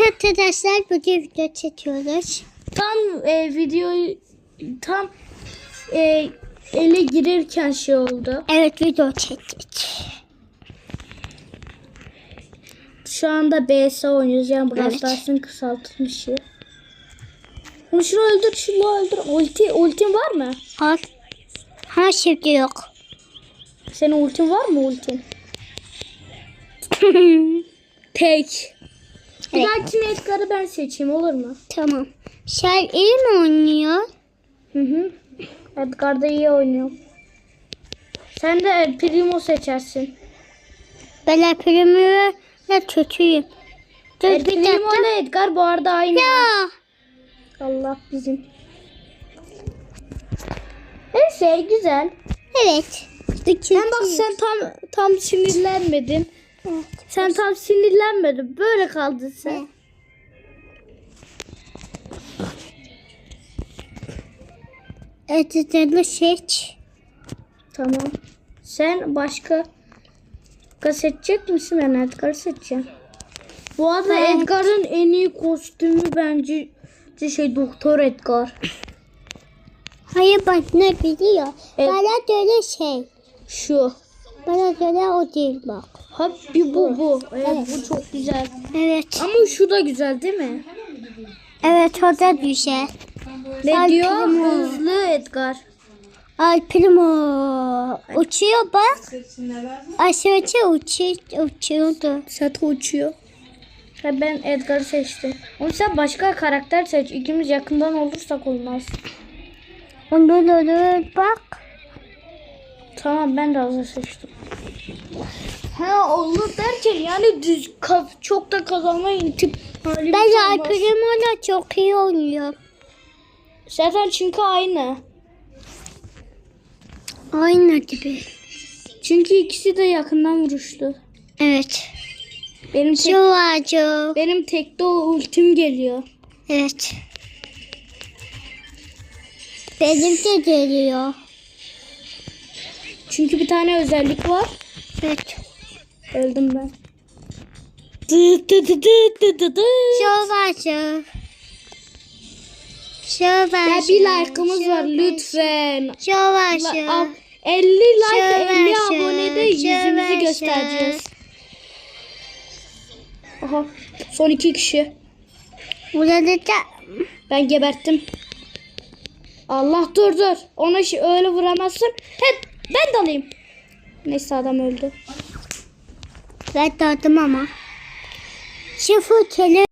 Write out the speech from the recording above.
Evet arkadaşlar bugün video çekiyoruz. Tam e, videoyu tam e, ele girirken şey oldu. Evet video çektik. Şu anda BS oynuyoruz. Yani Brawl Evet. Stars'ın kısaltılmışı. Onu şunu öldür, şunu öldür. Ulti, ultin var mı? Al. Ha şimdi yok. Senin ultin var mı ultin? Tek. Bir dahakine Edgar'ı ben seçeyim olur mu? tamam. Sen iyi mi oynuyor? Hı hı. Edgar da iyi oynuyor. Sen de Primo seçersin. Ben Premier'e kötüyüm. Dur E, bir Primo dakika. ile Edgar bu arada aynı. Ya. Allah bizim. Neyse güzel. Evet. Sen bak sen tam tam sinirlenmedin. Evet. Sen tam sinirlenmedin. Böyle kaldın sen. Editörü seç. Tamam. Sen başka seçecek misin? Ben Edgar seçeceğim. Bu arada Evet. Edgar'ın en iyi kostümü bence şey Doktor Edgar. Hayır bak ne biliyor. Evet. Bana göre şey. Şu. Bana göre o değil bak. Ha bir bu bu. Evet, Evet. bu çok güzel. Evet. Ama şu da güzel değil mi? Evet o da güzel. Ne Ay, diyor? Primo. Hızlı Edgar. Al primo. Uçuyor bak. Aşağıya uçuyor, uçuyordu. Sat uçuyor. Ha, ben Edgar'ı seçtim. Oğlum sen başka karakter seç. İkimiz yakından olursak olmaz. Ondan olur bak. Tamam ben de hazır seçtim. Ha olur derken yani düz çok da kazanma intip halimiz Ben Al olmaz. primo'la çok iyi oynuyor. Zaten çünkü aynı. Aynı gibi. Çünkü ikisi de yakından vuruşlu. Evet. Benim tek, şu. benim tekte o ultim geliyor. Evet. Benim de geliyor. Çünkü bir tane özellik var. Evet. Öldüm ben. Dı dı dı dı dı dı dı. Şu var Ya bir like'ımız var lütfen. Al- 50 like Şöyle, 50 şöyle, abonede yüzümüzü göstereceğiz. Aha son iki kişi. Burada da Ben geberttim. Allah dur dur. Ona şi- öyle vuramazsın. Hep ben de alayım. Neyse adam öldü. ben dağıttım ama. Şu fırçalı